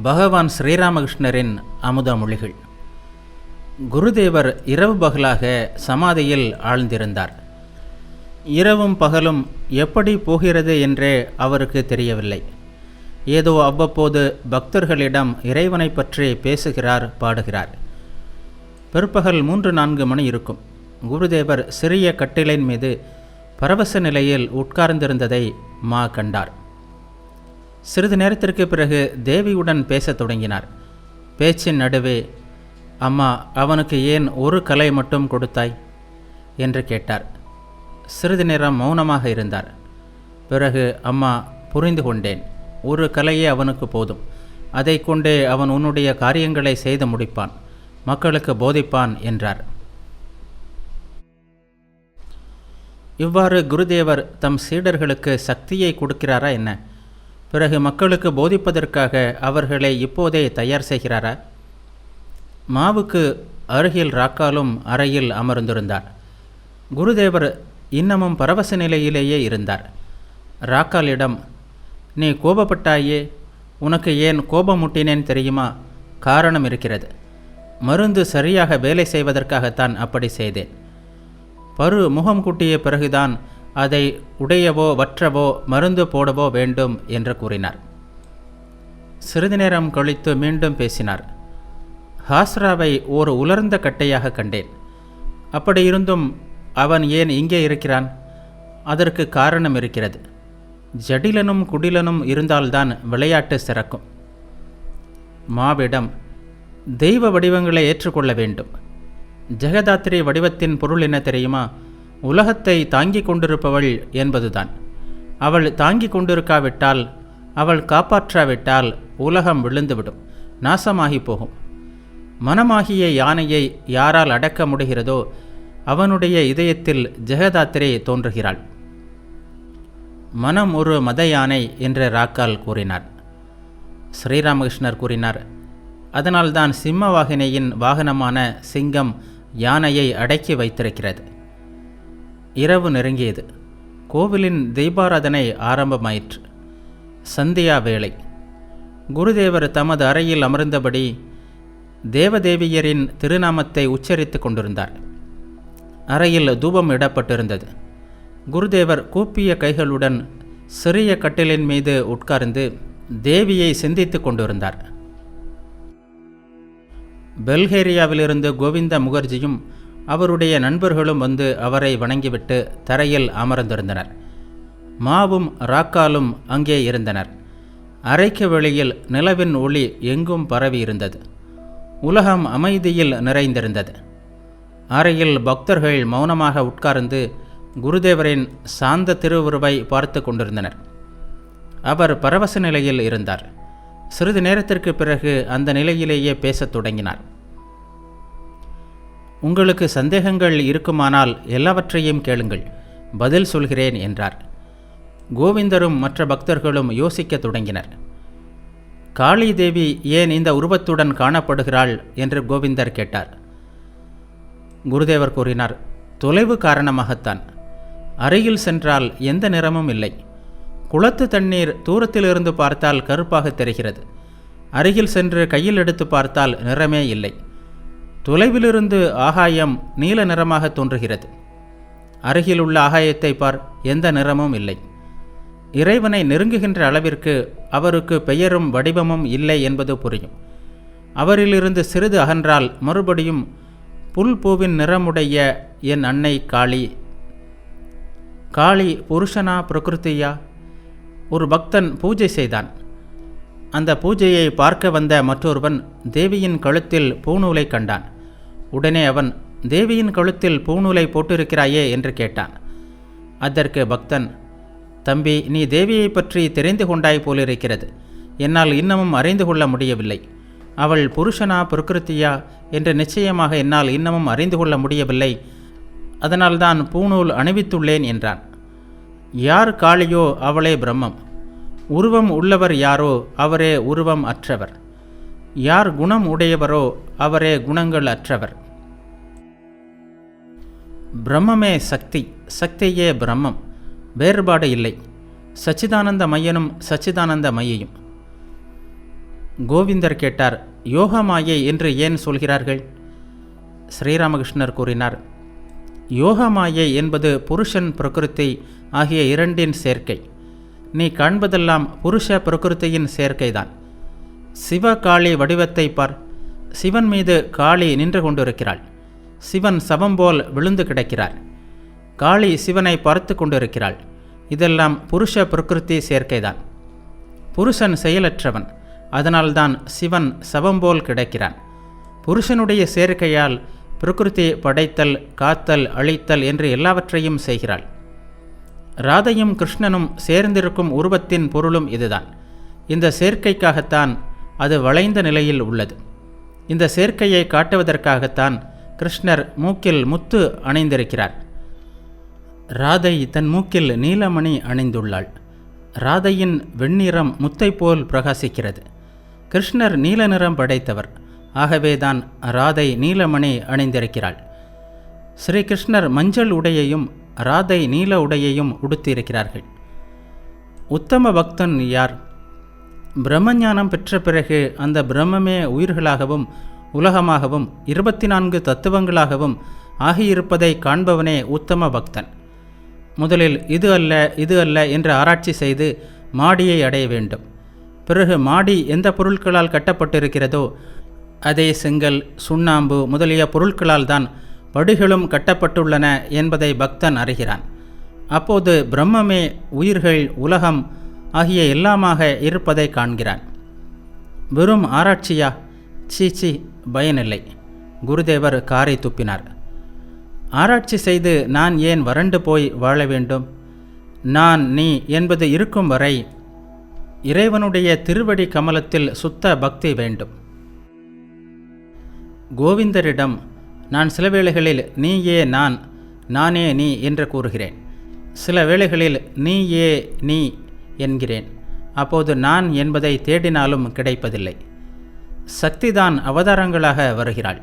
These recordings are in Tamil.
பகவான் ஸ்ரீராமகிருஷ்ணரின் அமுத மொழிகள். குருதேவர் இரவு பகலாக சமாதியில் ஆழ்ந்திருந்தார். இரவும் பகலும் எப்படி போகிறது என்றே அவருக்கு தெரியவில்லை. ஏதோ அவ்வப்போது பக்தர்களிடம் இறைவனை பற்றி பேசுகிறார் பாடுகிறார். பிற்பகல் மூன்று நான்கு மணி இருக்கும். குருதேவர் சிறிய கட்டிலின் மீது பரவச நிலையில் உட்கார்ந்திருந்ததை மா கண்டார். சிறிது நேரத்திற்கு பிறகு தேவியுடன் பேசத் தொடங்கினார். பேச்சின் நடுவே அம்மா அவனுக்கு ஏன் ஒரு கலை மட்டும் கொடுத்தாய்? என்று கேட்டார். சிறிது நேரம் மௌனமாக இருந்தார். பிறகு அம்மா புரிந்து கொண்டேன். ஒரு கலையே அவனுக்கு போதும். அதை கொண்டே அவன் உன்னுடைய காரியங்களை செய்து முடிப்பான். மக்களுக்கு போதிப்பான் என்றார். இவ்வாறு குருதேவர் தம் சீடர்களுக்கு சக்தியை கொடுக்கிறாரா என்ன? பிறகு மக்களுக்கு போதிப்பதற்காக அவர்களை இப்போதே தயார் செய்கிறாரா? மாவுக்கு அருகில் ராக்காலும் அறையில் அமர்ந்திருந்தார். குருதேவர் இன்னமும் பரவச நிலையிலேயே இருந்தார். ராக்காலிடம் நீ கோபப்பட்டாயே உனக்கு ஏன் கோபமுட்டினேன் தெரியுமா? காரணம் இருக்கிறது. மருந்து சரியாக வேலை செய்வதற்காகத்தான் அப்படி செய்தேன். பரு முகம் கூட்டிய பிறகுதான் அதை உடையவோ வற்றவோ மருந்து போடவோ வேண்டும் என்று கூறினார். சிறிது நேரம் கழித்து மீண்டும் பேசினார். ஹாஸ்ராவை ஒரு உலர்ந்த கட்டையாக கண்டேன். அப்படியிருந்தும் அவன் ஏன் இங்கே இருக்கிறான்? அதற்கு காரணம் இருக்கிறது. ஜடிலனும் குடிலனும் இருந்தால்தான் விளையாட்டு சிறக்கும். மாவிடம் தெய்வ வடிவங்களை ஏற்றுக்கொள்ள வேண்டும். ஜெகதாத்திரி வடிவத்தின் பொருள் என்ன தெரியுமா? உலகத்தை தாங்கிக் கொண்டிருப்பவள் என்பதுதான். அவள் தாங்கிக் கொண்டிருக்காவிட்டால் அவள் காப்பாற்றாவிட்டால் உலகம் விழுந்துவிடும் நாசமாகி போகும். மனமாகிய யானையை யாரால் அடக்க முடிகிறதோ அவனுடைய இதயத்தில் ஜெகதாத்திரே தோன்றுகிறாள். மனம் ஒரு மத யானை என்று ராக்கால் கூறினார். ஸ்ரீராமகிருஷ்ணர் கூறினார் அதனால்தான் சிம்மவாகினியின் வாகனமான சிங்கம் யானையை அடக்கி வைத்திருக்கிறது. இரவு நெருங்கியது. கோவிலின் தெய்வாராதனை ஆரம்பமாயிற்று. சந்தியா வேளை. குருதேவர் தமது அறையில் அமர்ந்தபடி தேவதேவியரின் திருநாமத்தை உச்சரித்து கொண்டிருந்தார். அறையில் தூபம் இடப்பட்டிருந்தது. குருதேவர் கூப்பிய கைகளுடன் சிறிய கட்டிலின் மீது உட்கார்ந்து தேவியை சிந்தித்து கொண்டிருந்தார். பெல்கேரியாவிலிருந்து கோவிந்த முகர்ஜியும் அவருடைய நண்பர்களும் வந்து அவரை வணங்கிவிட்டு தரையில் அமர்ந்திருந்தனர். மாவும் ராக்காலும் அங்கே இருந்தனர். அறைக்கு வெளியில் நிலவின் ஒளி எங்கும் பரவி இருந்தது உலகம் அமைதியில் நிறைந்திருந்தது. அறையில் பக்தர்கள் மௌனமாக உட்கார்ந்து குருதேவரின் சாந்த திருவுருவை பார்த்து கொண்டிருந்தனர். அவர் பரவச நிலையில் இருந்தார். சிறிது நேரத்திற்கு பிறகு அந்த நிலையிலேயே பேசத் தொடங்கினார். உங்களுக்கு சந்தேகங்கள் இருக்குமானால் எல்லாவற்றையும் கேளுங்கள். பதில் சொல்கிறேன் என்றார். கோவிந்தரும் மற்ற பக்தர்களும் யோசிக்கத் தொடங்கினர். காளி தேவி ஏன் இந்த உருவத்துடன் காணப்படுகிறாள் என்று கோவிந்தர் கேட்டார். குருதேவர் கூறினார் தொலைவு காரணமாகத்தான். அருகில் சென்றால் எந்த நிறமும் இல்லை. குளத்து தண்ணீர் தூரத்திலிருந்து பார்த்தால் கருப்பாக தெரிகிறது. அருகில் சென்று கையில் எடுத்து பார்த்தால் நிறமே இல்லை. தொலைவிலிருந்து ஆகாயம் நீல நிறமாக தோன்றுகிறது. அருகில் உள்ள ஆகாயத்தை பார் எந்த நிறமும் இல்லை. இறைவனை நெருங்குகின்ற அளவிற்கு அவருக்கு பெயரும் வடிவமும் இல்லை என்பது புரியும். அவரிலிருந்து சிறிது அகன்றால் மறுபடியும் புல் பூவின் நிறமுடைய என் அன்னை காளி. காளி புருஷனா பிரகிருத்தியா? ஒரு பக்தன் பூஜை செய்தான். அந்த பூஜையை பார்க்க வந்த மற்றொருவன் தேவியின் கழுத்தில் பூநூலை கண்டான். உடனே அவன் தேவியின் கழுத்தில் பூநூலை போட்டிருக்கிறாயே என்று கேட்டான். அதற்கு பக்தன் தம்பி நீ தேவியை பற்றி தெரிந்து கொண்டாய் போலிருக்கிறது. என்னால் இன்னமும் அறிந்து கொள்ள முடியவில்லை. அவள் புருஷனா பிரகிருத்தியா என்று நிச்சயமாக என்னால் இன்னமும் அறிந்து கொள்ள முடியவில்லை. அதனால்தான் பூநூல் அணிவித்துள்ளேன் என்றான். யார் காளியோ அவளே பிரம்மம். உருவம் உள்ளவர் யாரோ அவரே உருவம் அற்றவர். யார் குணம் உடையவரோ அவரே குணங்கள் அற்றவர். பிரம்மமே சக்தி சக்தியே பிரம்மம் வேறுபாடு இல்லை. சச்சிதானந்த மையனும் சச்சிதானந்த மையையும். கோவிந்தர் கேட்டார் யோக மாயை என்று ஏன் சொல்கிறார்கள்? ஸ்ரீராமகிருஷ்ணர் கூறினார் யோக மாயை என்பது புருஷன் பிரகிருதி ஆகிய இரண்டின் சேர்க்கை. நீ காண்பதெல்லாம் புருஷ பிரகிருத்தியின் சேர்க்கைதான். சிவ காளி வடிவத்தை பார் சிவன் மீது காளி நின்று கொண்டிருக்கிறாள். சிவன் சவம் போல் விழுந்து கிடக்கிறார். காளி சிவனை பார்த்து கொண்டிருக்கிறாள். இதெல்லாம் புருஷ பிரகிருதி சேர்க்கைதான். புருஷன் செயலற்றவன். அதனால்தான் சிவன் சவம்போல் கிடக்கிறான். புருஷனுடைய சேர்க்கையால் பிரகிருதி படைத்தல் காத்தல் அழித்தல் என்று எல்லாவற்றையும் செய்கிறாள். ராதையும் கிருஷ்ணனும் சேர்ந்திருக்கும் உருவத்தின் பொருளும் இதுதான். இந்த சேர்க்கைக்காகத்தான் அது வளைந்த நிலையில் உள்ளது. இந்த சேர்க்கையை காட்டுவதற்காகத்தான் கிருஷ்ணர் மூக்கில் முத்து அணிந்திருக்கிறார். ராதை தன் மூக்கில் நீலமணி அணிந்துள்ளாள். ராதையின் வெண்ணிறம் முத்தை போல் பிரகாசிக்கிறது. கிருஷ்ணர் நீல நிறம் படைத்தவர். ஆகவேதான் ராதை நீலமணி அணிந்திருக்கிறாள். ஸ்ரீகிருஷ்ணர் மஞ்சள் உடையையும் ராதை நீல உடையையும் உடுத்தியிருக்கிறார்கள். உத்தம பக்தன் யார்? பிரம்மஞானம் பெற்ற பிறகு அந்த பிரம்மமே உயிர்களாகவும் உலகமாகவும் இருபத்தி நான்கு தத்துவங்களாகவும் ஆகியிருப்பதை காண்பவனே உத்தம பக்தன். முதலில் இது அல்ல இது அல்ல என்று ஆராய்ச்சி செய்து மாடியை அடைய வேண்டும். பிறகு மாடி எந்த பொருட்களால் கட்டப்பட்டிருக்கிறதோ அதே செங்கல் சுண்ணாம்பு முதலிய பொருட்களால் தான் படிகளும் கட்டப்பட்டுள்ளன என்பதை பக்தன் அறிகிறான். அப்போது பிரம்மமே உயிர்கள் உலகம் ஆகிய எல்லாமாக இருப்பதை காண்கிறான். வெறும் ஆராய்ச்சியா? சீச்சி பயனில்லை. குருதேவர் காரை துப்பினார். ஆராய்ச்சி செய்து நான் ஏன் வறண்டு போய் வாழ வேண்டும்? நான் நீ என்பது இருக்கும் வரை இறைவனுடைய திருவடி கமலத்தில் சுத்த பக்தி வேண்டும். கோவிந்தரிடம் நான் சில வேளைகளில் நீயே நான் நானே நீ என்று கூறுகிறேன். சில வேளைகளில் நீயே நீ என்கிறேன். அப்போது நான் என்பதை தேடினாலும் கிடைப்பதில்லை. சக்திதான் அவதாரங்களாக வருகிறாள்.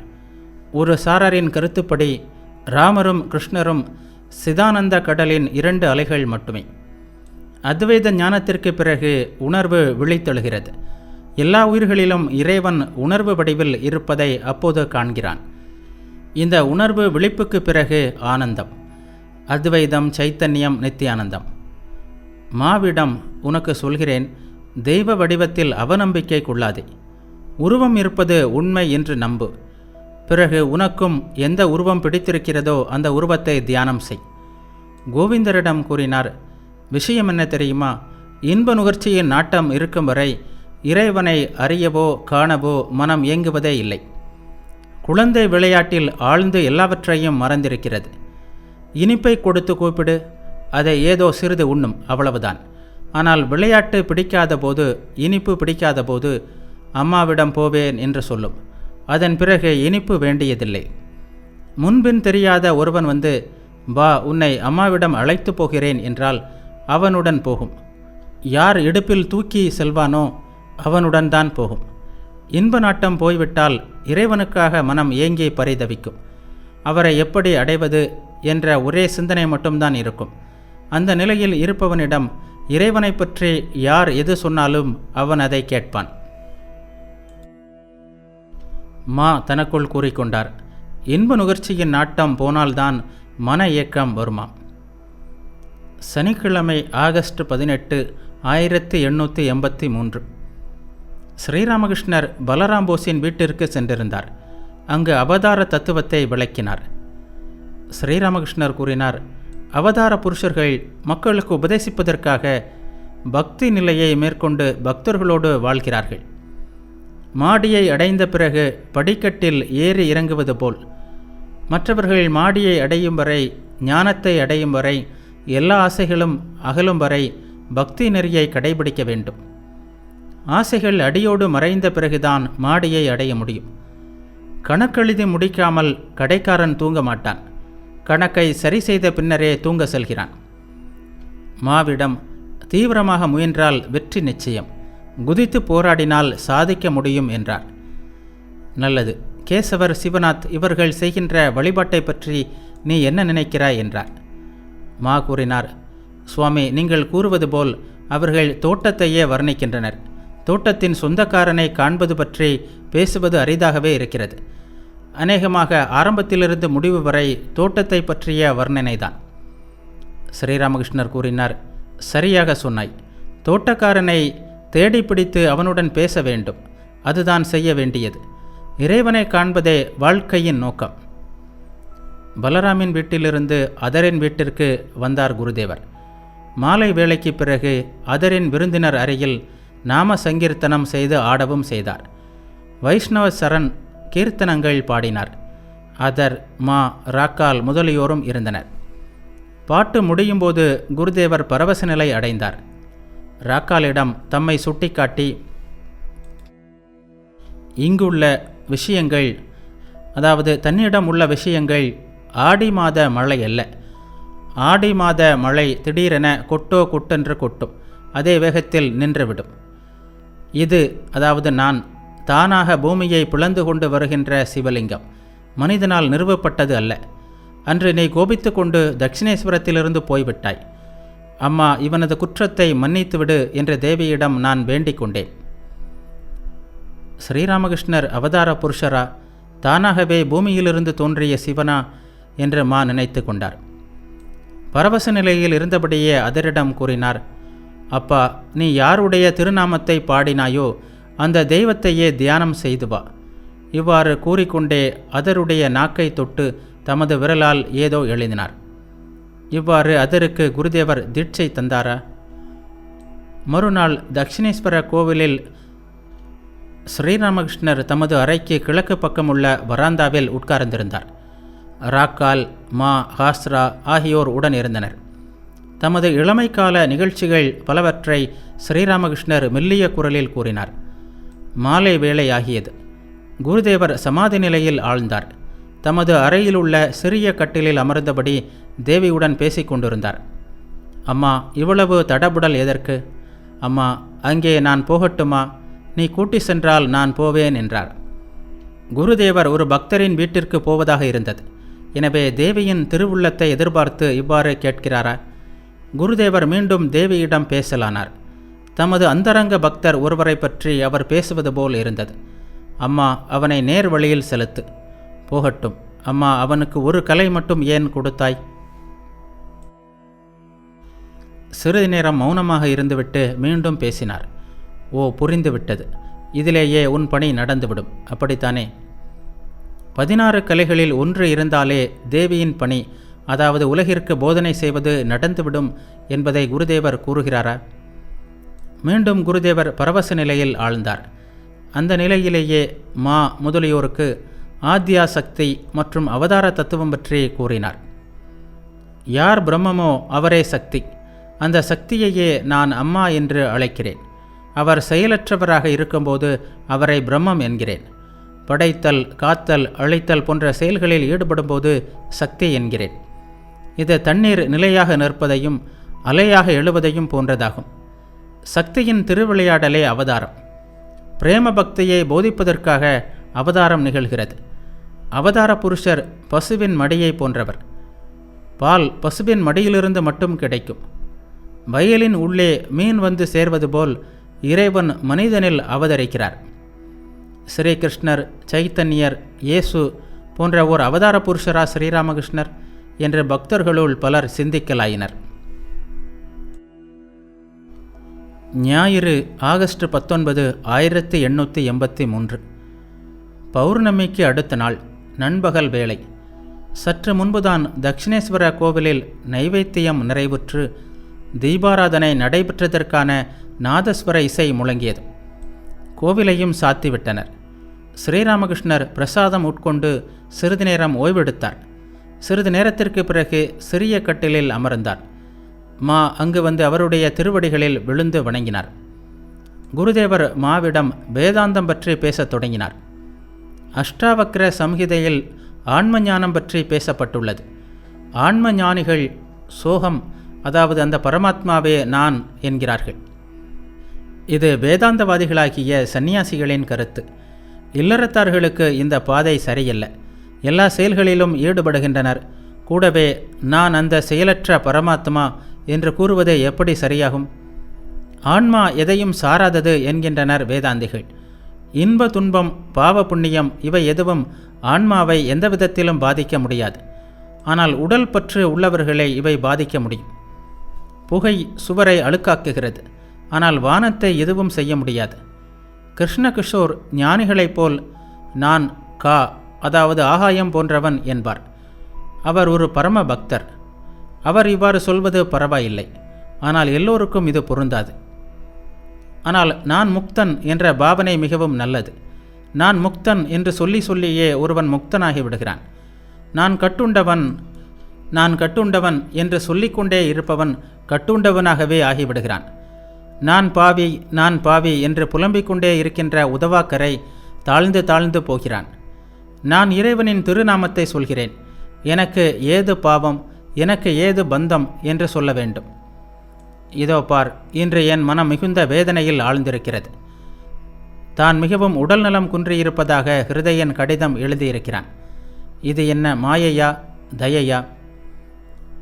ஒரு சாரரின் கருத்துப்படி ராமரும் கிருஷ்ணரும் சிதானந்த கடலின் இரண்டு அலைகள் மட்டுமே. அத்வைத ஞானத்திற்கு பிறகு உணர்வு விழித்தெழுகிறது. எல்லா உயிர்களிலும் இறைவன் உணர்வு வடிவில் இருப்பதை அப்போது காண்கிறான். இந்த உணர்வு விழிப்புக்கு பிறகு ஆனந்தம். அத்வைதம் சைத்தன்யம் நித்தியானந்தம். மாவிடம் உனக்கு சொல்கிறேன் தெய்வ வடிவத்தில் அவநம்பிக்கை கொள்ளாதே உருவம் இருப்பது உண்மை என்று நம்பு. பிறகு உனக்கும் எந்த உருவம் பிடித்திருக்கிறதோ அந்த உருவத்தை தியானம் செய். கோவிந்தரிடம் கூறினார் விஷயம் என்ன தெரியுமா? இன்ப நுகர்ச்சியின் நாட்டம் இருக்கும் வரை இறைவனை அறியவோ காணவோ மனம் இயங்குவதே இல்லை. குழந்தை விளையாட்டில் ஆழ்ந்து எல்லாவற்றையும் மறந்திருக்கிறது. இனிப்பை கொடுத்து கூப்பிடு அதை ஏதோ சிறிது உண்ணும் அவ்வளவுதான். ஆனால் விளையாட்டு பிடிக்காத போது இனிப்பு பிடிக்காத போது அம்மாவிடம் போவேன் என்று சொல்லும். அதன் பிறகு இனிப்பு வேண்டியதில்லை. முன்பின் தெரியாத ஒருவன் வந்து வா உன்னை அம்மாவிடம் அழைத்து போகிறேன் என்றால் அவனுடன் போகும். யார் இடுப்பில் தூக்கி செல்வானோ அவனுடன் தான் போகும். இன்ப நாட்டம் போய்விட்டால் இறைவனுக்காக மனம் ஏங்கி பரிதவிக்கும். அவரை எப்படி அடைவது என்ற ஒரே சிந்தனை மட்டும்தான் இருக்கும். அந்த நிலையில் இருப்பவனிடம் இறைவனை பற்றி யார் எது சொன்னாலும் அவன் அதை கேட்பான். மா தனக்குள் கூறிக்கொண்டார். இன்ப நுகர்ச்சியின் நாட்டம் போனால்தான் மன இயக்கம் வருமாம் சனிக்கிழமை ஆகஸ்ட் பதினெட்டு ஆயிரத்தி எண்ணூற்றி எண்பத்தி மூன்று. ஸ்ரீராமகிருஷ்ணர் பலராம் போஸின் வீட்டிற்கு சென்றிருந்தார். அங்கு அவதார தத்துவத்தை விளக்கினார். ஸ்ரீராமகிருஷ்ணர் கூறினார் அவதார புருஷர்கள் மக்களுக்கு உபதேசிப்பதற்காக பக்தி நிலையை மேற்கொண்டு பக்தர்களோடு வாழ்கிறார்கள். மாடியை அடைந்த பிறகு படிக்கட்டில் ஏறி இறங்குவது போல். மற்றவர்கள் மாடியை அடையும் வரை ஞானத்தை அடையும் வரை எல்லா ஆசைகளும் அகலும் வரை பக்தி நெறியை கடைபிடிக்க வேண்டும். ஆசைகள் அடியோடு மறைந்த பிறகுதான் மாடியை அடைய முடியும். கணக்கெழுதி முடிக்காமல் கடைக்காரன் தூங்க மாட்டான். கணக்கை சரி செய்த பின்னரே தூங்க செல்கிறான். மாவிடம் தீவிரமாக முயன்றால் வெற்றி நிச்சயம். குதித்து போராடினால் சாதிக்க முடியும் என்றார். நல்லது. கேசவர் சிவநாத் இவர்கள் செய்கின்ற வழிபாட்டை பற்றி நீ என்ன நினைக்கிறாய் என்றார். மா கூறினார் சுவாமி நீங்கள் கூறுவது போல் அவர்கள் தோட்டத்தையே வர்ணிக்கின்றனர். தோட்டத்தின் சொந்தக்காரனை காண்பது பற்றி பேசுவது அரிதாகவே இருக்கிறது. அநேகமாக ஆரம்பத்திலிருந்து முடிவு வரை தோட்டத்தை பற்றிய வர்ணனைதான். ஸ்ரீராமகிருஷ்ணர் கூறினார் சரியாக சொன்னாய். தோட்டக்காரனை தேடி பிடித்து அவனுடன் பேச வேண்டும். அதுதான் செய்ய வேண்டியது. இறைவனை காண்பதே வாழ்க்கையின் நோக்கம். பலராமின் வீட்டிலிருந்து அதரின் வீட்டிற்கு வந்தார் குருதேவர். மாலை வேளைக்கு பிறகு அதரின் விருந்தினர் அறையில் நாம சங்கீர்த்தனம் செய்து ஆடவும் செய்தார். வைஷ்ணவ சரண் கீர்த்தனங்கள் பாடினார். அதர் மா ராக்கால் முதலியோரும் இருந்தனர். பாட்டு முடியும்போது குருதேவர் பரவச நிலை அடைந்தார். ராக்காலிடம் தம்மை சுட்டிக்காட்டி இங்குள்ள விஷயங்கள் அதாவது தன்னிடம் உள்ள விஷயங்கள் ஆடி மாத மழை அல்ல. ஆடி மாத மழை திடீரென கொட்டோ கொட்டென்று கொட்டும். அதே வேகத்தில் நின்றுவிடும். இது அதாவது நான் தானாக பூமியை பிளந்து கொண்டு வருகின்ற சிவலிங்கம். மனிதனால் நிறுவப்பட்டது அல்ல. அன்று நீ கோபித்து கொண்டு தட்சிணேஸ்வரத்திலிருந்து போய்விட்டாய். அம்மா இவனது குற்றத்தை மன்னித்துவிடு என்று தேவியிடம் நான் வேண்டிக் கொண்டேன் ஸ்ரீராமகிருஷ்ணர் அவதார புருஷரா தானாகவே பூமியிலிருந்து தோன்றிய சிவனா என்று மா நினைத்து கொண்டார். பரவச நிலையில் இருந்தபடியே அதரிடம் கூறினார் அப்பா நீ யாருடைய திருநாமத்தை பாடினாயோ அந்த தெய்வத்தையே தியானம் செய்து வா. இவ்வாறு கூறிக்கொண்டே அதருடைய நாக்கை தொட்டு தமது விரலால் ஏதோ எழுதினார். இவ்வாறு அதருக்கு குருதேவர் தீட்சை தந்தாரா. மறுநாள் தட்சிணேஸ்வர கோவிலில் ஸ்ரீராமகிருஷ்ணர் தமது அறைக்கு கிழக்கு பக்கமுள்ள வராந்தாவில் உட்கார்ந்திருந்தார். ராக்கால் மா ஹாஸ்ரா ஆகியோர் உடன் இருந்தனர். தமது இளமைக்கால நிகழ்ச்சிகள் பலவற்றை ஸ்ரீராமகிருஷ்ணர் மெல்லிய குரலில் கூறினார். மாலை வேளையாகியது. குருதேவர் சமாதி நிலையில் ஆழ்ந்தார். தமது அறையில் உள்ள சிறிய கட்டிலில் அமர்ந்தபடி தேவியுடன் பேசிக் கொண்டிருந்தார் அம்மா இவ்வளவு தடபுடல் எதற்கு? அம்மா அங்கே நான் போகட்டுமா? நீ கூட்டி சென்றால் நான் போவேன் என்றார். குருதேவர் ஒரு பக்தரின் வீட்டிற்கு போவதாக இருந்தது. எனவே தேவியின் திருவுள்ளத்தை எதிர்பார்த்து இவ்வாறு கேட்கிறாரா? குருதேவர் மீண்டும் தேவியிடம் பேசலானார். தமது அந்தரங்க பக்தர் ஒருவரை பற்றி அவர் பேசுவது போல் இருந்தது. அம்மா அவனை நேர் வழியில் செலுத்து. போகட்டும். அம்மா அவனுக்கு ஒரு கலை மட்டும் ஏன் கொடுத்தாய்? சிறிது நேரம் மௌனமாக இருந்துவிட்டு மீண்டும் பேசினார். ஓ புரிந்துவிட்டது. இதிலேயே உன் பணி நடந்துவிடும். அப்படித்தானே? பதினாறு கலைகளில் ஒன்று இருந்தாலே தேவியின் பணி அதாவது உலகிற்கு போதனை செய்வது நடந்துவிடும் என்பதை குருதேவர் கூறுகிறாரா? மீண்டும் குருதேவர் பரவச நிலையில் ஆழ்ந்தார். அந்த நிலையிலேயே மா முதலியோருக்கு ஆத்யா சக்தி மற்றும் அவதார தத்துவம் பற்றி கூறினார். யார் பிரம்மமோ அவரே சக்தி. அந்த சக்தியையே நான் அம்மா என்று அழைக்கிறேன். அவர் செயலற்றவராக இருக்கும்போது அவரை பிரம்மம் என்கிறேன். படைத்தல் காத்தல் அழைத்தல் போன்ற செயல்களில் ஈடுபடும்போது சக்தி என்கிறேன். இது தண்ணீர் நிலையாக நிற்பதையும் அலையாக எழுவதையும் போன்றதாகும். சக்தியின் திருவிளையாடலே அவதாரம். பிரேம பக்தியை போதிப்பதற்காக அவதாரம் நிகழ்கிறது. அவதார புருஷர் பசுவின் மடியை போன்றவர். பால் பசுவின் மடியிலிருந்து மட்டும் கிடைக்கும். வயலின் உள்ளே மீன் வந்து சேர்வது போல் இறைவன் மனிதனில் அவதரிக்கிறார். ஸ்ரீகிருஷ்ணர் சைத்தன்யர் இயேசு போன்ற ஓர் அவதார புருஷரா ஸ்ரீராமகிருஷ்ணர் என்ற பக்தர்களுள் பலர் சிந்திக்கலாயினர். ஞாயிறு ஆகஸ்ட் பத்தொன்பது ஆயிரத்தி எண்ணூற்றி எண்பத்தி மூன்று. பௌர்ணமிக்கு அடுத்த நாள் நண்பகல் வேளை. சற்று முன்புதான் தட்சிணேஸ்வர கோவிலில் நைவேத்தியம் நிறைவுற்று தீபாராதனை நடைபெற்றதற்கான நாதஸ்வர இசை முழங்கியது. கோவிலையும் சாத்திவிட்டனர். ஸ்ரீராமகிருஷ்ணர் பிரசாதம் உட்கொண்டு சிறிது நேரம் ஓய்வெடுத்தார். சிறிது நேரத்திற்கு பிறகு சிறிய கட்டிலில் அமர்ந்தார். மா அங்கு வந்து அவருடைய திருவடிகளில் விழுந்து வணங்கினார். குருதேவர் மாவிடம் வேதாந்தம் பற்றி பேசத் தொடங்கினார். அஷ்டாவக்ர சம்ஹிதையில் ஆன்ம ஞானம் பற்றி பேசப்பட்டுள்ளது. ஆன்ம ஞானிகள் சோகம் அதாவது அந்த பரமாத்மாவே நான் என்கிறார்கள். இது வேதாந்தவாதிகளாகிய சந்நியாசிகளின் கருத்து. இல்லறத்தார்களுக்கு இந்த பாதை சரியில்லை. எல்லா செயல்களிலும் ஈடுபடுகின்றனர். கூடவே நான் அந்த செயலற்ற பரமாத்மா என்று கூறுவது எப்படி சரியாகும்? ஆன்மா எதையும் சாராதது என்கின்றனர் வேதாந்திகள். இன்ப துன்பம் பாவ புண்ணியம் இவை எதுவும் ஆன்மாவை எந்த விதத்திலும் பாதிக்க முடியாது. ஆனால் உடல் பற்று உள்ளவர்களை இவை பாதிக்க முடியும். புகை சுவரை அழுக்காக்குகிறது. ஆனால் வானத்தை எதுவும் செய்ய முடியாது. கிருஷ்ணகிஷோர் ஞானிகளைப் போல் நான் கா அதாவது ஆகாயம் போன்றவன் என்பார். அவர் ஒரு பரம பக்தர் அவர் இவ்வாறு சொல்வது பரவாயில்லை. ஆனால் எல்லோருக்கும் இது பொருந்தாது. ஆனால் நான் முக்தன் என்ற பாவனை மிகவும் நல்லது. நான் முக்தன் என்று சொல்லி சொல்லியே ஒருவன் முக்தனாகி விடுகிறான். நான் கட்டுண்டவன் நான் கட்டுண்டவன் என்று சொல்லிக்கொண்டே இருப்பவன் கட்டுண்டவனாகவே ஆகிவிடுகிறான். நான் பாவி நான் பாவி என்று புலம்பிக் கொண்டே இருக்கின்ற உதவாக்கரை தாழ்ந்து தாழ்ந்து போகிறான். நான் இறைவனின் திருநாமத்தை சொல்கிறேன். எனக்கு ஏது பாவம் எனக்கு ஏது பந்தம் என்று சொல்ல வேண்டும். இதோ பார் இன்று என் மனம் மிகுந்த வேதனையில் ஆழ்ந்திருக்கிறது. தான் மிகவும் உடல்நலம் குன்றியிருப்பதாக ஹிருதயன் கடிதம் எழுதியிருக்கிறான். இது என்ன மாயையா தயையா?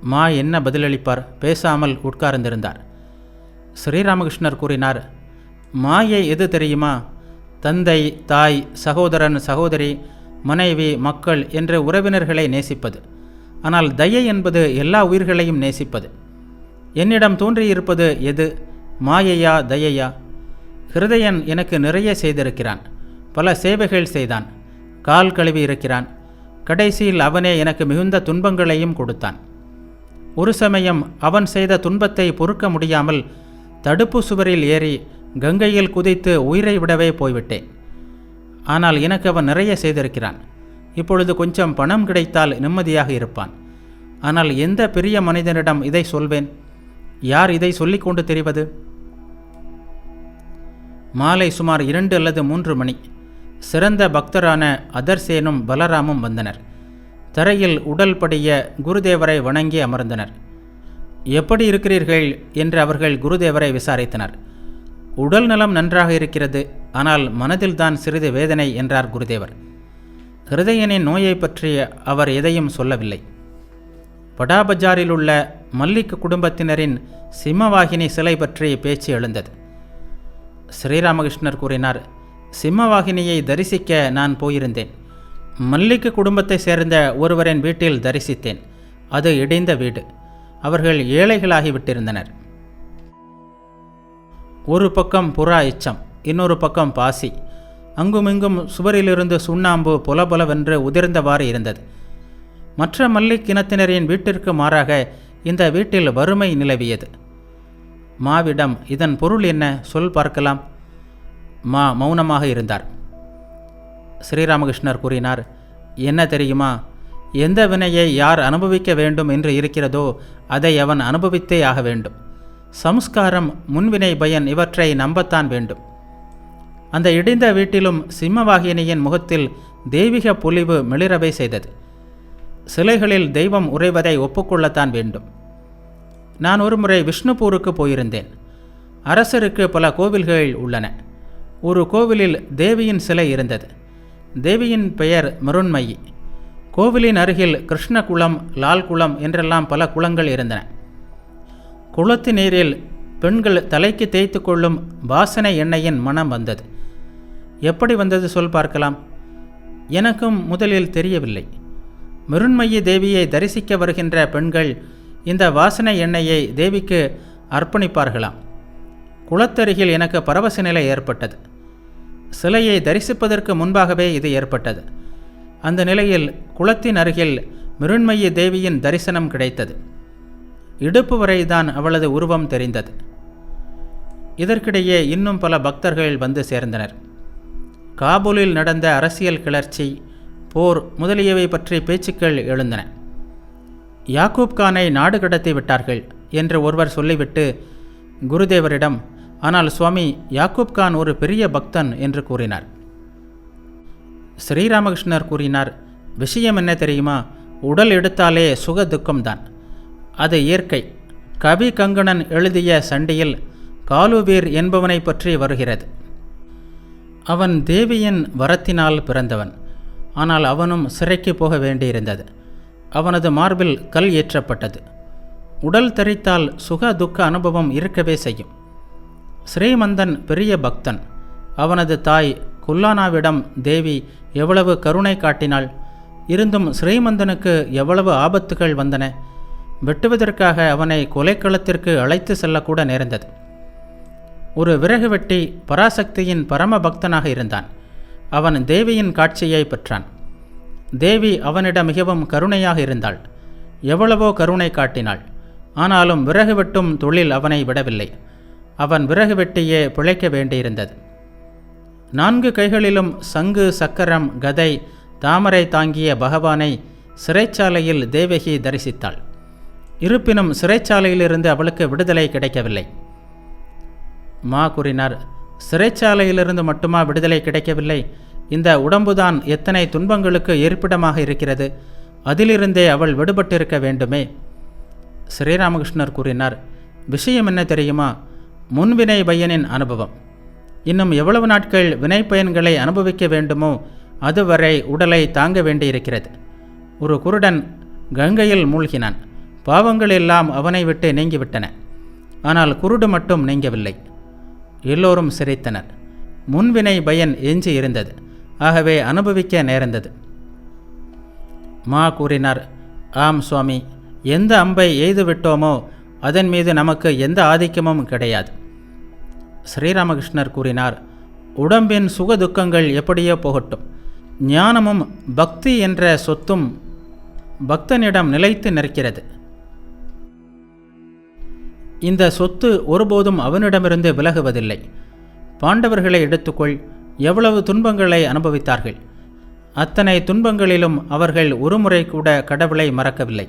மா என்ன பதிலளிப்பார்? பேசாமல் உட்கார்ந்திருந்தார். ஸ்ரீராமகிருஷ்ணர் கூறினார் மாயை எது தெரியுமா? தந்தை தாய் சகோதரன் சகோதரி மனைவி மக்கள் என்ற உறவினர்களை நேசிப்பது. ஆனால் தயை என்பது எல்லா உயிர்களையும் நேசிப்பது. என்னிடம் தோன்றியிருப்பது எது? மாயையா தயையா? ஹிருதயன் எனக்கு நிறைய செய்திருக்கிறான். பல சேவைகள் செய்தான். கால் கழுவி இருக்கிறான் கடைசியில் அவனே எனக்கு மிகுந்த துன்பங்களையும் கொடுத்தான். ஒரு சமயம் அவன் செய்த துன்பத்தை பொறுக்க முடியாமல் தடுப்பு சுவரில் ஏறி கங்கையில் குதித்து உயிரை விடவே போய்விட்டேன். ஆனால் எனக்கு அவன் நிறைய செய்திருக்கிறான். இப்பொழுது கொஞ்சம் பணம் கிடைத்தால் நிம்மதியாக இருப்பான். ஆனால் எந்த பெரிய மனிதனிடம் இதை சொல்வேன்? யார் இதை சொல்லிக்கொண்டு தெரிவது? மாலை சுமார் இரண்டு அல்லது மூன்று மணி. சிறந்த பக்தரான அதர்சேனும் பலராமும் வந்தனர். தரையில் உடல் படிய குருதேவரை வணங்கி அமர்ந்தனர். எப்படி இருக்கிறீர்கள்? என்று அவர்கள் குருதேவரை விசாரித்தனர். உடல் நலம் நன்றாக இருக்கிறது ஆனால் மனதில்தான் சிறிது வேதனை என்றார் குருதேவர். ஹிருதயனின் நோயை பற்றி அவர் எதையும் சொல்லவில்லை. படாபஜாரில் உள்ள மல்லிக் குடும்பத்தினரின் சிம்மவாகினி சிலை பற்றி பேச்சு எழுந்தது. ஸ்ரீராமகிருஷ்ணர் கூறினார் சிம்மவாகினியை தரிசிக்க நான் போயிருந்தேன். மல்லிக்கு குடும்பத்தை சேர்ந்த ஒருவரின் வீட்டில் தரிசித்தேன். அது இடிந்த வீடு. அவர்கள் ஏழைகளாகிவிட்டிருந்தனர் ஒரு பக்கம் புறா எச்சம் இன்னொரு பக்கம் பாசி. அங்குமிங்கும் சுவரிலிருந்து சுண்ணாம்பு புலபுலவென்று உதிர்ந்தவாறு இருந்தது. மற்ற மல்லிக் இனத்தினரின் வீட்டிற்கு மாறாக இந்த வீட்டில் வறுமை நிலவியது. மாவிடம் இதன் பொருள் என்ன? சொல் பார்க்கலாம். மா மௌனமாக இருந்தார். ஸ்ரீராமகிருஷ்ணர் கூறினார். என்ன தெரியுமா? எந்த வினையை யார் அனுபவிக்க வேண்டும் என்று இருக்கிறதோ அதை அவன் அனுபவித்தே ஆக வேண்டும். சம்ஸ்காரம் முன்வினை பயன் இவற்றை நம்பத்தான் வேண்டும். அந்த இடிந்த வீட்டிலும் சிம்மவாகினியின் முகத்தில் தெய்வீக பொலிவு மிளிரவை செய்தது. சிலைகளில் தெய்வம் உறைவதை ஒப்புக்கொள்ளத்தான் வேண்டும். நான் ஒருமுறை விஷ்ணுபூருக்கு போயிருந்தேன். அரசருக்கு பல கோவில்கள் உள்ளன. ஒரு கோவிலில் தேவியின் சிலை இருந்தது. தேவியின் பெயர் மருண்மயி. கோவிலின் அருகில் கிருஷ்ணகுளம் லால்குளம் என்றெல்லாம் பல குளங்கள் இருந்தன. குளத்து நீரில் பெண்கள் தலைக்கு தேய்த்து கொள்ளும் வாசனை எண்ணெயின் மனம் வந்தது. எப்படி வந்தது சொல் பார்க்கலாம். எனக்கும் முதலில் தெரியவில்லை. மிருண்மயி தேவியை தரிசிக்க வருகின்ற பெண்கள் இந்த வாசனை எண்ணெயை தேவிக்கு அர்ப்பணிப்பார்களாம். குளத்தருகில் எனக்கு பரவச நிலை ஏற்பட்டது. சிலையை தரிசிப்பதற்கு முன்பாகவே இது ஏற்பட்டது. அந்த நிலையில் குளத்தின் அருகில் மிருண்மயி தேவியின் தரிசனம் கிடைத்தது. இடுப்பு வரைதான் அவளது உருவம் தெரிந்தது. இதற்கிடையே இன்னும் பல பக்தர்கள் வந்து சேர்ந்தனர். காபூலில் நடந்த அரசியல் கிளர்ச்சி போர் முதலியவை பற்றி பேச்சுக்கள் எழுந்தன. யாக்கூப் கானை நாடு கடத்தி விட்டார்கள் என்று ஒருவர் சொல்லிவிட்டு குருதேவரிடம் ஆனால் சுவாமி யாக்கூப் கான் ஒரு பெரிய பக்தன் என்று கூறினார். ஸ்ரீராமகிருஷ்ணர் கூறினார் விஷயம் என்ன தெரியுமா? உடல் எடுத்தாலே சுக துக்கம்தான். அது இயற்கை கவி கங்கணன் எழுதிய சண்டையில் காலுவீர் என்பவனை பற்றி வருகிறது. அவன் தேவியின் வரத்தினால் பிறந்தவன். ஆனால் அவனும் சிறைக்கு போக வேண்டியிருந்தது. அவனது மார்பில் கல் ஏற்றப்பட்டது. உடல் தரித்தால் சுக துக்க அனுபவம் இருக்கவே செய்யும். ஸ்ரீமந்தன் பெரிய பக்தன். அவனது தாய் குல்லானாவிடம் தேவி எவ்வளவு கருணை காட்டினாள்? இருந்தும் ஸ்ரீமந்தனுக்கு எவ்வளவு ஆபத்துகள் வந்தன? வெட்டுவதற்காக அவனை கொலைக்களத்திற்கு அழைத்து செல்லக்கூட நேர்ந்தது. ஒரு விறகு வெட்டி பராசக்தியின் பரம பக்தனாக இருந்தான். அவன் தேவியின் காட்சியை பெற்றான். தேவி அவனிடம் மிகவும் கருணையாக இருந்தாள். எவ்வளவோ கருணை காட்டினாள். ஆனாலும் விறகு வெட்டும் தொழில் அவனை விடவில்லை. அவன் விறகு வெட்டியே பிழைக்க வேண்டியிருந்தது. நான்கு கைகளிலும் சங்கு சக்கரம் கதை தாமரை தாங்கிய பகவானை சிறைச்சாலையில் தேவகி தரிசித்தாள். இருப்பினும் சிறைச்சாலையிலிருந்து அவளுக்கு விடுதலை கிடைக்கவில்லை. மா கூறினார் சிறைச்சாலையிலிருந்து மட்டுமா விடுதலை கிடைக்கவில்லை? இந்த உடம்புதான் எத்தனை துன்பங்களுக்கு இருப்பிடமாக இருக்கிறது. அதிலிருந்தே அவள் விடுபட்டிருக்க வேண்டுமே. ஸ்ரீராமகிருஷ்ணர் கூறினார் விஷயம் என்ன தெரியுமா? முன்வினை பையனின் அனுபவம். இன்னும் எவ்வளவு நாட்கள் வினை பயன்களை அனுபவிக்க வேண்டுமோ அதுவரை உடலை தாங்க வேண்டியிருக்கிறது. ஒரு குருடன் கங்கையில் மூழ்கினான். பாவங்கள் எல்லாம் அவனை விட்டு நீங்கிவிட்டன. ஆனால் குருடு மட்டும் நீங்கவில்லை. எல்லோரும் சிரித்தனர். முன்வினை பயன் எஞ்சி இருந்தது. ஆகவே அனுபவிக்க நேர்ந்தது. மா கூறினார் ஆம் சுவாமி எந்த அம்பை எய்து விட்டோமோ அதன் மீது நமக்கு எந்த ஆதிக்கமும் கிடையாது. ஸ்ரீராமகிருஷ்ணர் கூறினார் உடம்பின் சுக துக்கங்கள் எப்படியோ போகட்டும். ஞானமும் பக்தி என்ற சொத்தும் பக்தனிடம் நிலைத்து நிற்கிறது. இந்த சொத்து ஒருபோதும் அவனிடமிருந்து விலகுவதில்லை. பாண்டவர்களை எடுத்துக்கொள் எவ்வளவு துன்பங்களை அனுபவித்தார்கள். அத்தனை துன்பங்களிலும் அவர்கள் ஒருமுறை கூட கடவுளை மறக்கவில்லை.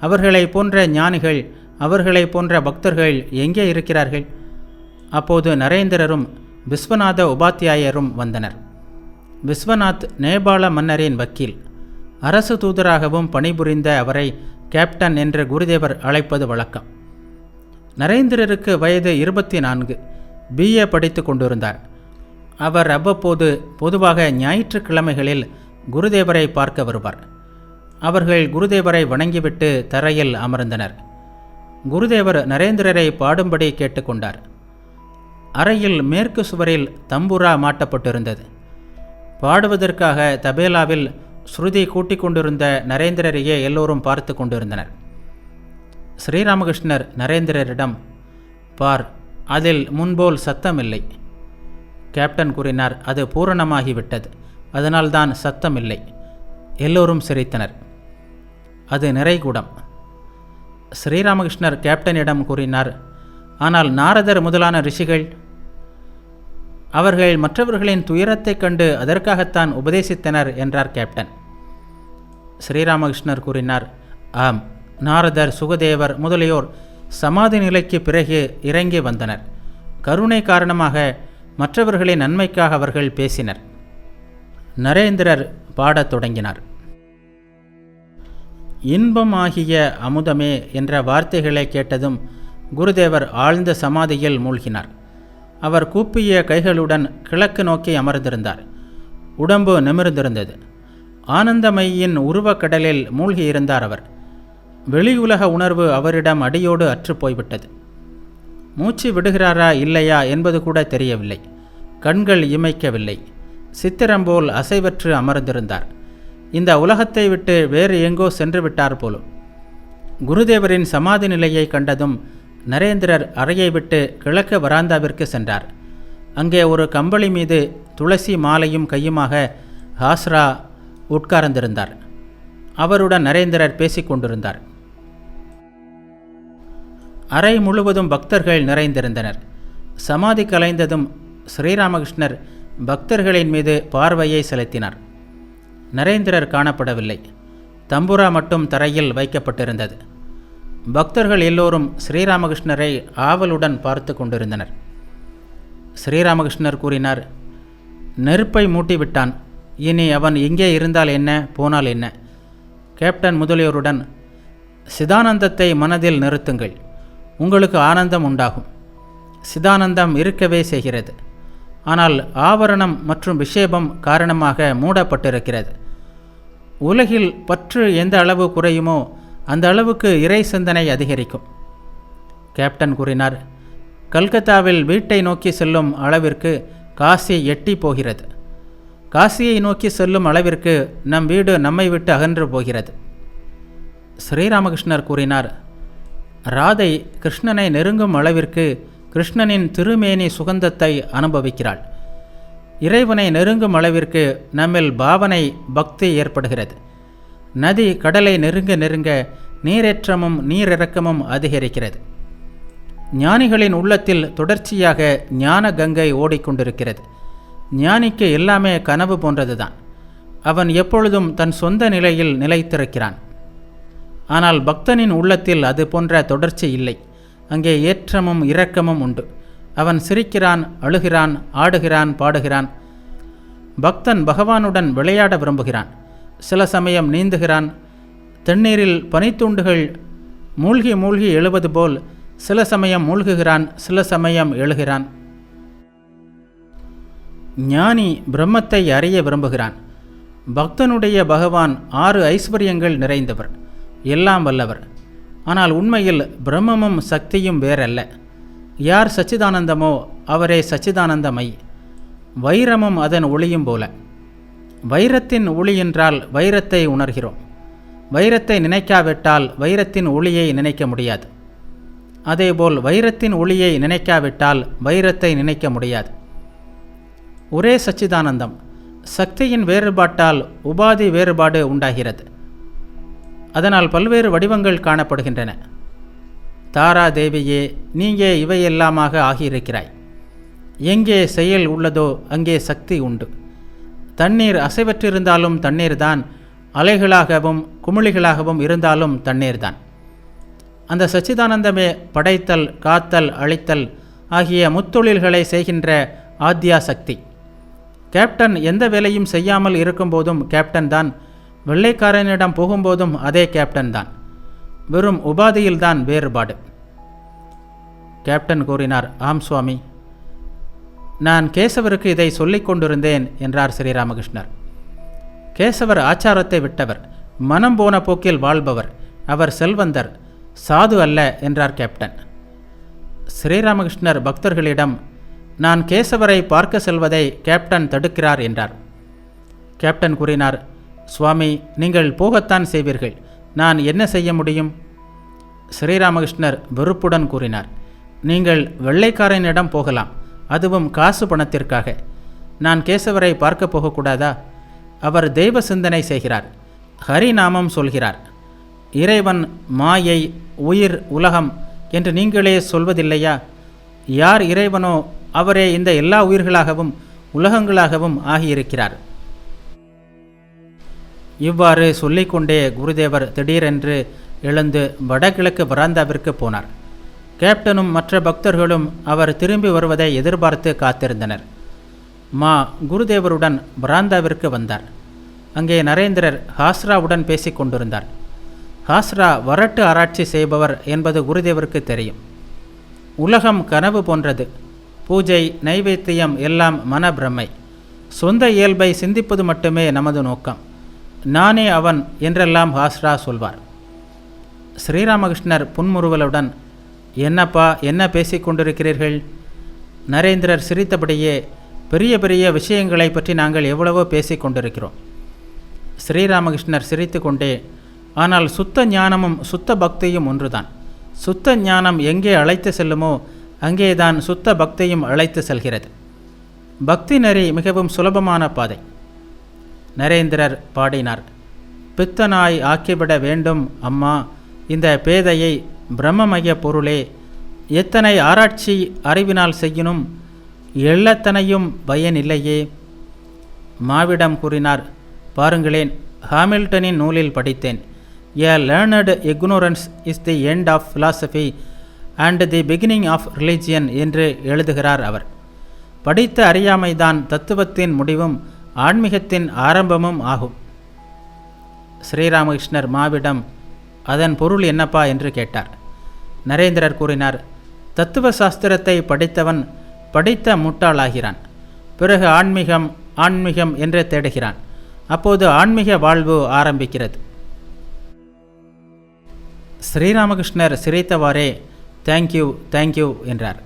அவர்களை போன்ற ஞானிகள் அவர்களை போன்ற பக்தர்கள் எங்கே இருக்கிறார்கள்? அப்போது நரேந்திரரும் விஸ்வநாத உபாத்தியாயரும் வந்தனர். விஸ்வநாத் நேபாள மன்னரின் வக்கீல். அரசு தூதராகவும் பணிபுரிந்த அவரை கேப்டன் என்று குருதேவர் அழைப்பது வழக்கம். நரேந்திரருக்கு வயது இருபத்தி நான்கு பிஏ படித்து கொண்டிருந்தார். அவர் அவ்வப்போது பொதுவாக ஞாயிற்றுக்கிழமைகளில் குருதேவரை பார்க்க வருவார். அவர்கள் குருதேவரை வணங்கிவிட்டு தரையில் அமர்ந்தனர். குருதேவர் நரேந்திரரை பாடும்படி கேட்டுக்கொண்டார். அறையில் மேற்கு சுவரில் தம்புரா மாட்டப்பட்டிருந்தது. பாடுவதற்காக தபேலாவில் ஸ்ருதி கூட்டிக் கொண்டிருந்த நரேந்திரரையே எல்லோரும் பார்த்து கொண்டிருந்தனர். ஸ்ரீராமகிருஷ்ணர் நரேந்திரரிடம் பார் அதில் முன்போல் சத்தமில்லை. கேப்டன் கூறினார் அது பூரணமாகிவிட்டது அதனால்தான் சத்தமில்லை. எல்லோரும் சிரித்தனர். அது நிறைகூடம். ஸ்ரீராமகிருஷ்ணர் கேப்டனிடம் கூறினார். ஆனால் நாரதர் முதலான ரிஷிகள் அவர்கள் மற்றவர்களின் துயரத்தைக் கண்டு அதற்காகத்தான் உபதேசித்தனர் என்றார் கேப்டன். ஸ்ரீராமகிருஷ்ணர் கூறினார் ஆம் நாரதர் சுகதேவர் முதலியோர் சமாதி நிலைக்கு பிறகு இறங்கி வந்தனர். கருணை காரணமாக மற்றவர்களின் நன்மைக்காக அவர்கள் பேசினர். நரேந்திரர் பாடத் தொடங்கினார். இன்பமாகிய அமுதமே என்ற வார்த்தைகளை கேட்டதும் குருதேவர் ஆழ்ந்த சமாதியில் மூழ்கினார். அவர் கூப்பிய கைகளுடன் கிழக்கு நோக்கி அமர்ந்திருந்தார். உடம்பு நிமிர்ந்திருந்தது. ஆனந்தமையின் உருவக்கடலில் மூழ்கியிருந்தார் அவர். வெளியுலக உணர்வு அவரிடம் அடியோடு அற்று போய்விட்டது. மூச்சு விடுகிறாரா இல்லையா என்பது கூட தெரியவில்லை. கண்கள் இமைக்கவில்லை. சித்திரம் போல் அசைவற்று அமர்ந்திருந்தார். இந்த உலகத்தை விட்டு வேறு எங்கோ சென்று விட்டார் போலும். குருதேவரின் சமாதி நிலையை கண்டதும் நரேந்திரர் அறையை விட்டு கிழக்கு வராந்தாவிற்கு சென்றார். அங்கே ஒரு கம்பளி மீது துளசி மாலையும் கையுமாக ஹாஸ்ரா உட்கார்ந்திருந்தார். அவருடன் நரேந்திரர் பேசிக்கொண்டிருந்தார் அறை முழுவதும் பக்தர்கள் நிறைந்திருந்தனர். சமாதி கலைந்ததும் ஸ்ரீராமகிருஷ்ணர் பக்தர்களின் மீது பார்வையை செலுத்தினார். நரேந்திரர் காணப்படவில்லை. தம்புரா மட்டும் தரையில் வைக்கப்பட்டிருந்தது. பக்தர்கள் எல்லோரும் ஸ்ரீராமகிருஷ்ணரை ஆவலுடன் பார்த்து கொண்டிருந்தனர். ஸ்ரீராமகிருஷ்ணர் கூறினார் நெருப்பை மூட்டிவிட்டான். இனி அவன் எங்கே இருந்தால் என்ன போனால் என்ன? கேப்டன் முதலியோருடன் சிதானந்தத்தை மனதில் நிறுத்துங்கள். உங்களுக்கு ஆனந்தம் உண்டாகும். சிதானந்தம் இருக்கவே செய்கிறது. ஆனால் ஆவரணம் மற்றும் விஷேபம் காரணமாக மூடப்பட்டிருக்கிறது. உலகில் பற்று எந்த அளவு குறையுமோ அந்த அளவுக்கு இறை சிந்தனை அதிகரிக்கும். கேப்டன் கூறினார் கல்கத்தாவில் வீட்டை நோக்கி செல்லும் அளவிற்கு காசி எட்டி போகிறது. காசியை நோக்கி செல்லும் அளவிற்கு நம் வீடு நம்மை விட்டு அகன்று போகிறது. ஸ்ரீராமகிருஷ்ணர் கூறினார் ராதை கிருஷ்ணனை நெருங்கும் அளவிற்கு கிருஷ்ணனின் திருமேனி சுகந்தத்தை அனுபவிக்கிறாள். இறைவனை நெருங்கும் அளவிற்கு நம்மில் பாவனை பக்தி ஏற்படுகிறது. நதி கடலை நெருங்க நெருங்க நீரேற்றமும் நீரிறக்கமும் அதிகரிக்கிறது. ஞானிகளின் உள்ளத்தில் தொடர்ச்சியாக ஞான கங்கை ஓடிக்கொண்டிருக்கிறது ஞானிக்கு எல்லாமே கனவு போன்றதுதான். அவன் எப்பொழுதும் தன் சொந்த நிலையில் நிலைத்திருக்கிறான். ஆனால் பக்தனின் உள்ளத்தில் அது போன்ற தொடர்ச்சி இல்லை. அங்கே ஏற்றமும் இரக்கமும் உண்டு. அவன் சிரிக்கிறான் அழுகிறான் ஆடுகிறான் பாடுகிறான். பக்தன் பகவானுடன் விளையாட விரும்புகிறான். சில சமயம் நீந்துகிறான். தண்ணீரில் பனித்துண்டுகள் மூழ்கி மூழ்கி எழுவது போல் சில சமயம் மூழ்குகிறான் சில சமயம் எழுகிறான். ஞானி பிரம்மத்தை அறிய விரும்புகிறான். பக்தனுடைய பகவான் ஆறு ஐஸ்வர்யங்கள் நிறைந்தவர். எல்லாம் வல்லவர். ஆனால் உண்மையில் பிரம்மமும் சக்தியும் வேறல்ல. யார் சச்சிதானந்தமோ அவரே சச்சிதானந்தமை. வைரமும் அதன் ஒளியும் போல. வைரத்தின் ஒளி என்றால் வைரத்தை உணர்கிறோம். வைரத்தை நினைக்காவிட்டால் வைரத்தின் ஒளியை நினைக்க முடியாது. அதேபோல் வைரத்தின் ஒளியை நினைக்காவிட்டால் வைரத்தை நினைக்க முடியாது. ஒரே சச்சிதானந்தம். சக்தியின் வேறுபாட்டால் உபாதி வேறுபாடு உண்டாகிறது. அதனால் பல்வேறு வடிவங்கள் காணப்படுகின்றன. தாரா தேவியே நீங்கே இவையெல்லாமாக ஆகியிருக்கிறாய். எங்கே செயல் உள்ளதோ அங்கே சக்தி உண்டு. தண்ணீர் அசைவற்றிருந்தாலும் தண்ணீர் தான் அலைகளாகவும் குமிழிகளாகவும் இருந்தாலும் தண்ணீர் தான் அந்த சச்சிதானந்தமே படைத்தல் காத்தல் அழித்தல் ஆகிய முத்தொழில்களை செய்கின்ற ஆத்யா சக்தி கேப்டன் எந்த வேலையும் செய்யாமல் இருக்கும்போதும் கேப்டன் தான் வெள்ளைக்காரனிடம் போகும்போதும் அதே கேப்டன் தான் வெறும் உபாதியில்தான் வேறுபாடு. கேப்டன் கூறினார் ஆம் சுவாமி. நான் கேசவருக்கு இதை சொல்லிக் கொண்டிருந்தேன் என்றார் ஸ்ரீராமகிருஷ்ணர். கேசவர் ஆச்சாரத்தை விட்டவர். மனம் போன போக்கில் வாழ்பவர். அவர் செல்வந்தர். சாது அல்ல என்றார் கேப்டன். ஸ்ரீராமகிருஷ்ணர் பக்தர்களிடம் நான் கேசவரை பார்க்க செல்வதை கேப்டன் தடுக்கிறார் என்றார். கேப்டன் கூறினார் சுவாமி நீங்கள் போகத்தான் செய்வீர்கள். நான் என்ன செய்ய முடியும்? ஸ்ரீராமகிருஷ்ணர் வெறுப்புடன் கூறினார். நீங்கள் வெள்ளைக்காரனிடம் போகலாம். அதுவும் காசு பணத்திற்காக. நான் கேசவரை பார்க்க போகக்கூடாதா? அவர் தெய்வ சிந்தனை செய்கிறார். ஹரிநாமம் சொல்கிறார். இறைவன் மாயை உயிர் உலகம் என்று நீங்களே சொல்வதில்லையா? யார் இறைவனோ அவரே இந்த எல்லா உயிர்களாகவும் உலகங்களாகவும் ஆகியிருக்கிறார். இவ்வாறு சொல்லிக்கொண்டே குருதேவர் திடீரென்று எழுந்து வடகிழக்கு பராந்தாவிற்கு போனார். கேப்டனும் மற்ற பக்தர்களும் அவர் திரும்பி வருவதை எதிர்பார்த்து காத்திருந்தனர். மா குருதேவருடன் பராந்தாவிற்கு வந்தார். அங்கே நரேந்திரர் ஹாஸ்ராவுடன் பேசிக் கொண்டிருந்தார். ஹாஸ்ரா வரட்டு ஆராய்ச்சி செய்பவர் என்பது குருதேவருக்கு தெரியும். உலகம் கனவு போன்றது. பூஜை நைவேத்தியம் எல்லாம் மன சொந்த இயல்பை சிந்திப்பது மட்டுமே நமது நோக்கம். நானே அவன் என்றெல்லாம் ஹாஸ்ரா சொல்வார். ஸ்ரீராமகிருஷ்ணர் புன்முறுவலுடன் என்னப்பா என்ன பேசிக் கொண்டிருக்கிறீர்கள்? நரேந்திரர் சிரித்தபடியே பெரிய பெரிய விஷயங்களை பற்றி நாங்கள் எவ்வளவோ பேசிக் கொண்டிருக்கிறோம். ஸ்ரீராமகிருஷ்ணர் சிரித்து கொண்டே ஆனால் சுத்த ஞானமும் சுத்த பக்தியும் ஒன்றுதான். சுத்த ஞானம் எங்கே அழைத்து செல்லுமோ அங்கேதான் சுத்த பக்தியும் அழைத்து செல்கிறது. பக்தி நெறி மிகவும் சுலபமான பாதை. நரேந்திரர் பாடினார். பித்தனாய் ஆக்கிவிட வேண்டும் அம்மா. இந்த பேதையை பிரம்மமய பொருளே. எத்தனை ஆராய்ச்சி அறிவினால் செய்யணும் எள்ளத்தனையும் பயனில்லையே. மாவிடம் கூறினார். பாருங்களேன் ஹாமில்டனின் நூலில் படித்தேன். A learned ignorance is the end of philosophy and the beginning of religion என்று எழுதுகிறார் அவர். படித்த அறியாமைதான் தத்துவத்தின் முடிவும். ஆன்மீகத்தின் ஆரம்பமும் ஆகும். ஸ்ரீராமகிருஷ்ணர் மாவிடம் அதன் பொருள் என்னப்பா என்று கேட்டார். நரேந்திரர் கூறினார் தத்துவ சாஸ்திரத்தை படித்தவன் படித்த முட்டாளாகிறான். பிறகு ஆன்மீகம் ஆன்மீகம் என்று தேடுகிறான். அப்போது ஆன்மீக வாழ்வு ஆரம்பிக்கிறது. ஸ்ரீராமகிருஷ்ணர் சிரித்தவாறே தேங்க்யூ தேங்க்யூ என்றார்.